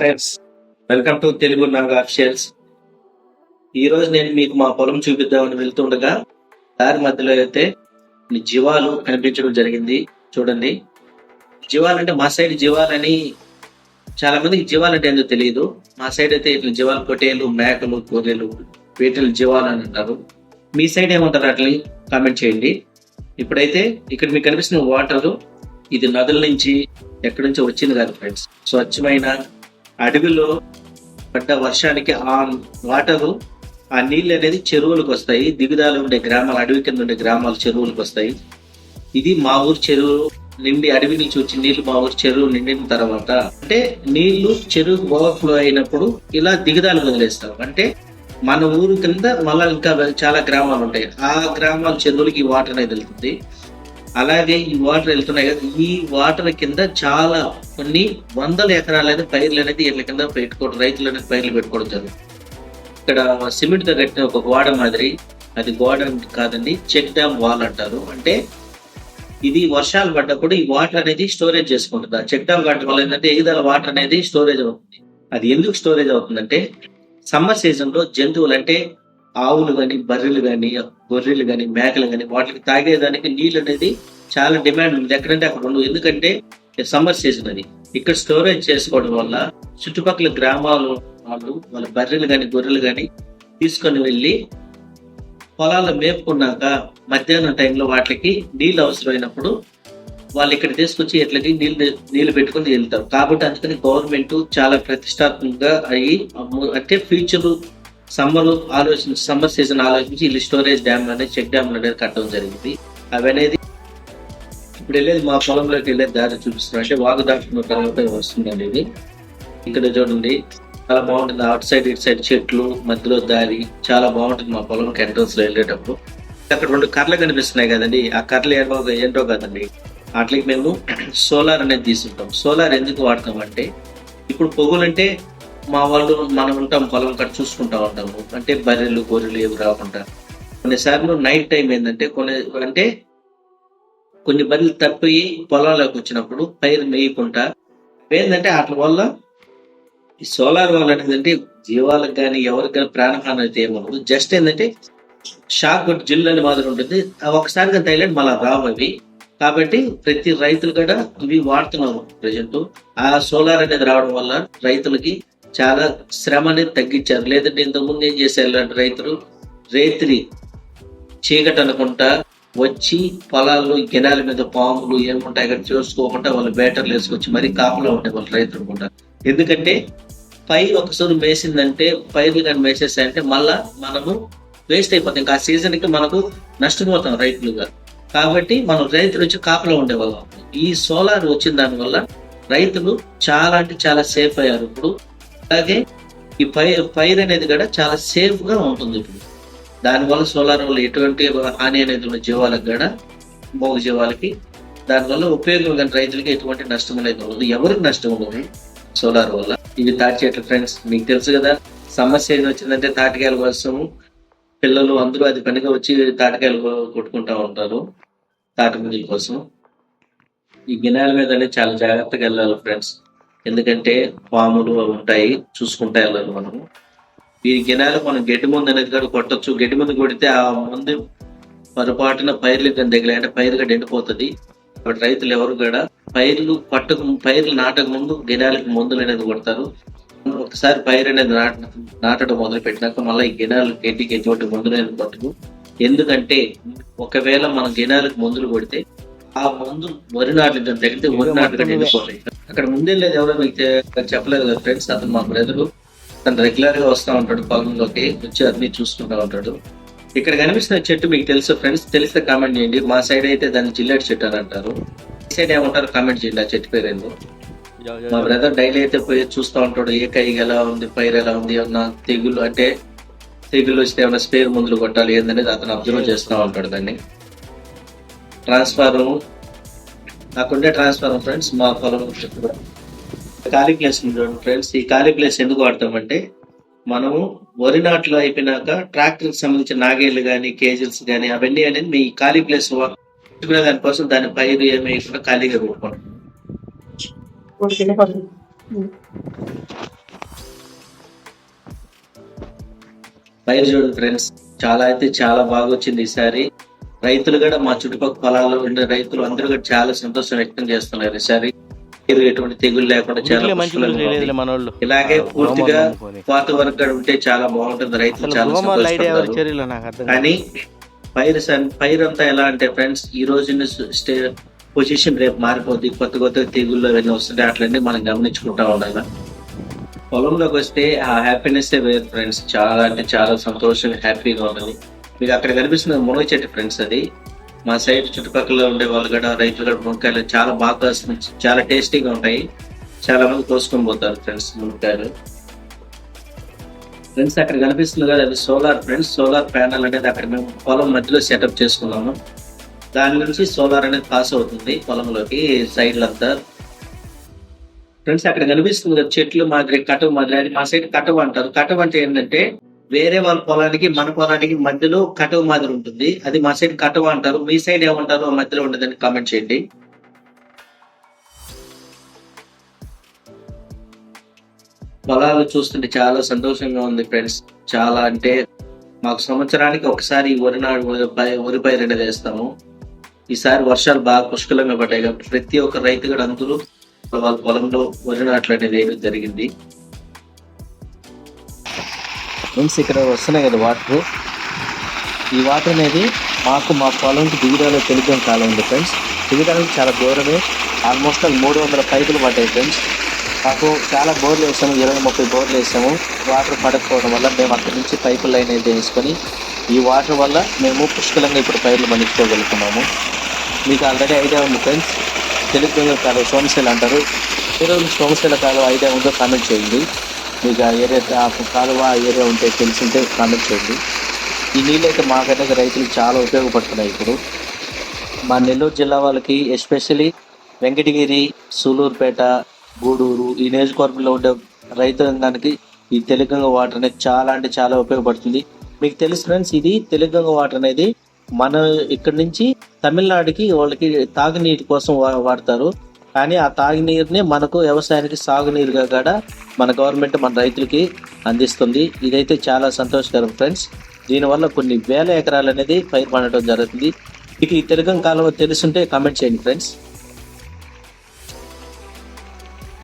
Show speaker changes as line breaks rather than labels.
Friends welcome to Telugu Naga officials ఈ రోజు నేను మీకు మా పొలం చూపిద్దామని వెళ్తుండగా దారి మధ్యలో అయితే కొన్ని జీవాలు కనిపించడం జరిగింది. చూడండి. జీవాలు అంటే మా సైడ్ జీవాలని చాలా మందికి జీవాలు అంటే ఏందో తెలియదు మా సైడ్ అయితే ఇట్లా జీవాలు పొటేలు మేకలు గొర్రెలు వీటిని జీవాలు అని అంటారు. మీ సైడ్ ఏమంటారు అట్లని కామెంట్ చేయండి. ఇప్పుడైతే ఇక్కడ మీకు కనిపిస్తున్న వాటర్ ఇది నదుల నుంచి ఎక్కడి నుంచో వచ్చింది కాదు ఫ్రెండ్స్ స్వచ్ఛమైన అడవిలో పడ్డ వర్షానికి ఆ వాటరు ఆ నీళ్ళు అనేది చెరువులకు వస్తాయి. దిగుదాలు ఉండే గ్రామాలు అడవి కింద ఉండే గ్రామాలు చెరువులకు వస్తాయి. ఇది మా ఊరు చెరువు నిండి అడవి నుంచి వచ్చి నీళ్ళు మా ఊరు చెరువు నిండిన తర్వాత అంటే నీళ్ళు చెరువు ఓవర్ఫ్లో అయినప్పుడు ఇలా దిగుదాలు వదిలేస్తాం. అంటే మన ఊరు కింద మళ్ళా ఇంకా చాలా గ్రామాలు ఉంటాయి. ఆ గ్రామాల చెరువులకి వాటర్ అనేది వెళ్తుంది. అలాగే ఈ వాటర్ వెళ్తున్నాయి కదా ఈ వాటర్ కింద చాలా కొన్ని వందల ఎకరాలు అయితే పైర్లు అనేది వీళ్ళ కింద పెట్టుకోవడం రైతులు అనేది పైర్లు పెట్టుకోవడం జరుగుతుంది ఇక్కడ సిమెంట్తో కట్టిన ఒక గోడ మాదిరి అది గోడ కాదండి చెక్ డ్యామ్ వాల్ అంటారు. అంటే ఇది వర్షాలు పడ్డప్పుడు ఈ వాటర్ అనేది స్టోరేజ్ చేసుకుంటుంది. ఆ చెక్ డ్యామ్ కట్టడం వల్ల ఏంటంటే ఎగుదల వాటర్ అనేది స్టోరేజ్ అవుతుంది. అది ఎందుకు స్టోరేజ్ అవుతుందంటే సమ్మర్ సీజన్లో జంతువులు అంటే ఆవులు కానీ బర్రెలు కానీ గొర్రెలు కానీ మేకలు కానీ వాటికి తాగేదానికి నీళ్ళు అనేది చాలా డిమాండ్ ఉంది. ఎక్కడంటే అక్కడ ఉండవు. ఎందుకంటే సమ్మర్ సీజన్ అది. ఇక్కడ స్టోరేజ్ చేసుకోవడం వల్ల చుట్టుపక్కల గ్రామాలు వాళ్ళు వాళ్ళ బర్రెలు కానీ గొర్రెలు కానీ తీసుకొని వెళ్ళి పొలాల్లో మేపుకున్నాక మధ్యాహ్నం టైంలో వాటికి నీళ్ళు అవసరమైనప్పుడు వాళ్ళు ఇక్కడ తీసుకొచ్చి ఎట్లకి నీళ్ళు నీళ్ళు పెట్టుకుని వెళ్తారు. కాబట్టి అందుకని గవర్నమెంట్ చాలా ప్రతిష్టాత్మకంగా అయ్యి అంటే ఫ్యూచర్ సమ్మర్ ఆలోచన సమ్మర్ సీజన్ ఆలోచించి ఇల్లు స్టోరేజ్ డ్యామ్ అనేది చెక్ డ్యామ్ అనేది కట్టడం జరిగింది. అవి అనేది ఇప్పుడు వెళ్ళేది మా పొలంలోకి వెళ్ళే దారి చూపిస్తున్నాం. అంటే వాగు దాటుకున్న తర్వాత వస్తుందండి ఇది. ఇక్కడ చూడండి చాలా బాగుంటుంది. అటు సైడ్ ఇటు సైడ్ చెట్లు మధ్యలో దారి చాలా బాగుంటుంది మా పొలం ఎంట్రన్స్లో వెళ్ళేటప్పుడు. అక్కడ రెండు కర్రలు కనిపిస్తున్నాయి కదండి. ఆ కర్రలు ఏమో ఏంటో కదండి. వాటికి మేము సోలార్ అనేది తీసుకుంటాం. సోలార్ ఎందుకు వాడతాం అంటే ఇప్పుడు పొగులంటే మా వాళ్ళు మనం ఉంటాం పొలం కట్ట చూసుకుంటా ఉంటాము. అంటే బర్రెలు గొర్రెలు ఏవి రాకుండా. కొన్నిసార్లు నైట్ టైం ఏంటంటే కొన్ని అంటే కొన్ని బర్రెలు తప్పి పొలంలోకి వచ్చినప్పుడు పైరు మేయకుండా. ఏంటంటే వాటి వల్ల ఈ సోలార్ వల్ల ఏంటంటే జీవాలకు కానీ ఎవరికి కానీ ప్రాణహాని అయితే ఏమవుతుంది జస్ట్ ఏంటంటే షాక్ కొట్టి అని మాదిరి ఉంటుంది. అవి ఒకసారిగా తైలాండ్ మళ్ళీ రావు అవి. కాబట్టి ప్రతి రైతులు కూడా ఇవి వాడుతున్నారు ప్రజెంట్. ఆ సోలార్ అనేది రావడం వల్ల రైతులకి చాలా శ్రమ అనేది తగ్గించారు. లేదంటే ఇంతకుముందు ఏం చేశారు ఇలాంటి రైతులు రేత్రి చీకటి అనుకుంటా వచ్చి పొలాల్లో గినాల మీద పాములు ఏముంటాయి అక్కడ చూసుకోకుండా వాళ్ళు బ్యాటర్లు వేసుకొచ్చి మరీ కాపులో ఉండే వాళ్ళు రైతులు కూడా. ఎందుకంటే పైరు ఒకసారి మేసిందంటే పైర్లు కానీ మేసేసాయంటే మళ్ళా మనము వేస్ట్ అయిపోతాం. ఇంకా ఆ సీజన్కి మనకు నష్టపోతాం రైతులుగా. కాబట్టి మనం రైతులు వచ్చి కాపలో ఉండేవాళ్ళం. ఈ సోలార్ వచ్చిన దానివల్ల రైతులు చాలా అంటే చాలా సేఫ్ అయ్యారు. ఇప్పుడు అలాగే ఈ పైర్ పైర్ అనేది కూడా చాలా సేఫ్గా ఉంటుంది ఇప్పుడు. దానివల్ల సోలార్ వల్ల ఎటువంటి హాని అనేది ఉన్న జీవాలకు కూడా మోగ జీవాలకి దానివల్ల ఉపయోగం కానీ రైతులకి ఎటువంటి నష్టం అనేది ఉండదు. ఎవరికి నష్టం ఉండదు సోలార్ వల్ల. ఇవి తాటి చెట్లు ఫ్రెండ్స్ మీకు తెలుసు కదా. సమస్య ఏది వచ్చిందంటే తాటికాయల కోసం పిల్లలు అందరూ అది పనిగా వచ్చి తాటికాయలు కొట్టుకుంటూ కొట్టుకుంటా ఉంటారు. తాటి ముంజల కోసం ఈ గినాల మీద చాలా జాగ్రత్తగా వెళ్ళాలి ఫ్రెండ్స్. ఎందుకంటే పాములు అవి ఉంటాయి చూసుకుంటా వెళ్ళాలి మనము. ఈ గినాలు మనం గడ్డి ముందు అనేది కూడా కొట్టొచ్చు. గడ్డి ముందు కొడితే ఆ ముందు పొరపాటున పైర్లు కానీ తగిలి అంటే పైరు కూడా ఎండిపోతుంది. కాబట్టి రైతులు ఎవరు కూడా పైర్లు పట్టక పైర్లు నాటక ముందు గినాలకి మందులు అనేది కొడతారు. ఒకసారి పైరు అనేది నాట నాటడం మొదలు పెట్టినాక మళ్ళీ ఈ గినాలు గడ్డికి ఎటువంటి మందులు అనేది కొట్టదు ఎందుకంటే ఒకవేళ మనం గినాలకు మందులు కొడితే ఆ మందు వరి నాట్లు కానీ వరి నాట్లు ఎండిపోతాయి. అక్కడ ముందెళ్ళేది ఎవరో మీకు చెప్పలేదు కదా ఫ్రెండ్స్ అతను మా బ్రదరు తను రెగ్యులర్గా వస్తా ఉంటాడు పొలంలోకి వచ్చి అన్ని చూసుకుంటా ఉంటాడు. ఇక్కడ కనిపిస్తున్న చెట్టు మీకు తెలుసు ఫ్రెండ్స్ తెలిస్తే కామెంట్ చేయండి. మా సైడ్ అయితే దాన్ని జిల్లెట్ చెట్టు అని అంటారు. ఈ సైడ్ ఏమంటారు కామెంట్ చేయండి ఆ చెట్టు పేరు ఏందో. మా బ్రదర్ డైలీ అయితే పోయి చూస్తూ ఉంటాడు ఏ కై ఎలా ఉంది పైరు ఎలా ఉంది ఏమన్నా తెగులు అంటే తెగులు వస్తే ఏమైనా స్పేర్ మందులు కొట్టాలి ఏందనేది అతను అబ్జర్వ్ చేస్తూ ఉంటాడు దాన్ని. ట్రాన్స్ఫారం నాకుండే ట్రాన్స్ఫార్మర్ ఫ్రెండ్స్ మా పొలం ఖాళీ ప్లేస్ ఫ్రెండ్స్ ఈ ఖాళీ ఎందుకు వాడతామంటే మనము వరి నాట్లు అయిపోయినాక ట్రాక్టర్కి సంబంధించిన నాగేళ్ళు కానీ కేజీల్స్ కానీ అవన్నీ అనేది మీ ఖాళీ ప్లేస్ పెట్టుకునే దానికోసం దాని పైరు ఏమి కూడా ఖాళీగా పెట్టుకోండి పైరు చూడండి ఫ్రెండ్స్ చాలా అయితే చాలా బాగా వచ్చింది ఈసారి. రైతులు కూడా మా చుట్టుపక్కల పొలాల్లో ఉండే రైతులు అందరూ కూడా చాలా సంతోషం వ్యక్తం చేస్తున్నారు ఈసారి. ఎటువంటి తెగులు లేకుండా చాలా పుష్కలంగా ఇలాగే పూర్తిగా. పాత వరకు కూడా ఉంటే చాలా బాగుంటుంది. రైతులు చాలా సంతోషపడతారు. కానీ పైరు పైరు అంతా ఎలా అంటే ఫ్రెండ్స్ ఈ రోజు స్టే పొజిషన్ రేపు మారిపోద్ది. కొత్త కొత్త తెగుళ్ళు అవన్నీ వస్తుంటే అట్లన్నీ మనం గమనించుకుంటా ఉండాలి. పొలంలోకి వస్తే ఆ హ్యాపీనెస్ వేరు ఫ్రెండ్స్. చాలా అంటే చాలా సంతోషంగా హ్యాపీగా ఉన్నది. మీకు అక్కడ కనిపిస్తున్న మునగ చెట్టు ఫ్రెండ్స్ అది. మా సైడ్ చుట్టుపక్కల ఉండే వాళ్ళు కూడా రైతులు కూడా మునక్కాయలు చాలా బాగా చాలా టేస్టీగా ఉంటాయి. చాలా మంది కోసుకొని పోతారు ఫ్రెండ్స్ మునక్కాయలు. ఫ్రెండ్స్ అక్కడ కనిపిస్తుంది కదా అది సోలార్ ఫ్రెండ్స్ సోలార్ ప్యానల్ అనేది అక్కడ మేము పొలం మధ్యలో సెటప్ చేసుకున్నాము. దాని నుంచి సోలార్ అనేది పాస్ అవుతుంది పొలంలోకి సైడ్లంతా ఫ్రెండ్స్ అక్కడ కనిపిస్తుంది కదా చెట్లు మాదిరి కటవ మాదిరి అది మా సైడ్ కటవ అంటారు. కటవ అంటే ఏంటంటే వేరే వాళ్ళ పొలానికి మన పొలానికి మధ్యలో కటవ మాదిరి ఉంటుంది. అది మా సైడ్ కటవ అంటారు. మీ సైడ్ ఏమంటారు? ఆ మధ్యలో ఉండదని కామెంట్ చేయండి. పొలాలు చూస్తుంటే చాలా సంతోషంగా ఉంది ఫ్రెండ్స్ చాలా అంటే మాకు సంవత్సరానికి ఒకసారి వరి నాడు వరి పైరు అనేది వేస్తాము. ఈసారి వర్షాలు బాగా పుష్కలంగా పడ్డాయి కాబట్టి ప్రతి ఒక్క రైతు కూడా అందరూ వాళ్ళ పొలంలో వరి నాట్లు అనేది వేయడం జరిగింది. మీన్స్ ఇక్కడ వస్తున్నాయి కదా వాటర్? ఈ వాటర్ అనేది మాకు మా పొలంకి దిగుదల తెలియడం కాలేదు ఫ్రెండ్స్. దిగడానికి చాలా దూరమే ఆల్మోస్ట్ మూడు వందల పైపులు పడ్డాయి ఫ్రెండ్స్. మాకు చాలా బోర్లు వేసాము ఇరవై ముప్పై బోర్లు వేసాము. వాటర్ పడకపోవడం వల్ల మేము అక్కడి నుంచి పైపు లైన్ అయితే వేసుకొని ఈ వాటర్ వల్ల మేము పుష్కలంగా ఇప్పుడు పైర్లు పండించుకోగలుగుతున్నాము మీకు ఆల్రెడీ ఐడియా ఉంది ఫ్రెండ్స్. తెలుగు కాలువ సోమశీల అంటారు. ఈరోజు సోమశీల కాలువ ఐడియా ఉందో కామెంట్ చేయండి. మీకు ఆ ఏరియా ఆ కాలువ ఆ ఏరియా ఉంటే తెలిసింటే కామెంట్ చేయండి. ఈ నీళ్ళు అయితే మాకైతే రైతులకు చాలా ఉపయోగపడుతున్నాయి ఇప్పుడు. మా నెల్లూరు జిల్లా వాళ్ళకి ఎస్పెషలీ వెంకటగిరి సూలూరుపేట గూడూరు ఈ నియోజకవర్గంలో ఉండే రైతాంగానికి ఈ తెలుగంగ వాటర్ అనేది చాలా అంటే చాలా ఉపయోగపడుతుంది. మీకు తెలుసు ఫ్రెండ్స్ ఇది తెలుగంగ వాటర్ అనేది మన ఇక్కడ నుంచి తమిళనాడుకి వాళ్ళకి తాగునీటి కోసం వా- వాడతారు. కానీ ఆ తాగునీరుని మనకు వ్యవసాయానికి సాగునీరుగా కూడా మన గవర్నమెంట్ మన రైతులకి అందిస్తుంది. ఇదైతే చాలా సంతోషకరం ఫ్రెండ్స్. దీనివల్ల కొన్ని వేల ఎకరాలు అనేది పైరు పండటం జరుగుతుంది. మీకు ఈ తెలుగం కాలువ తెలుసుంటే కామెంట్ చేయండి ఫ్రెండ్స్.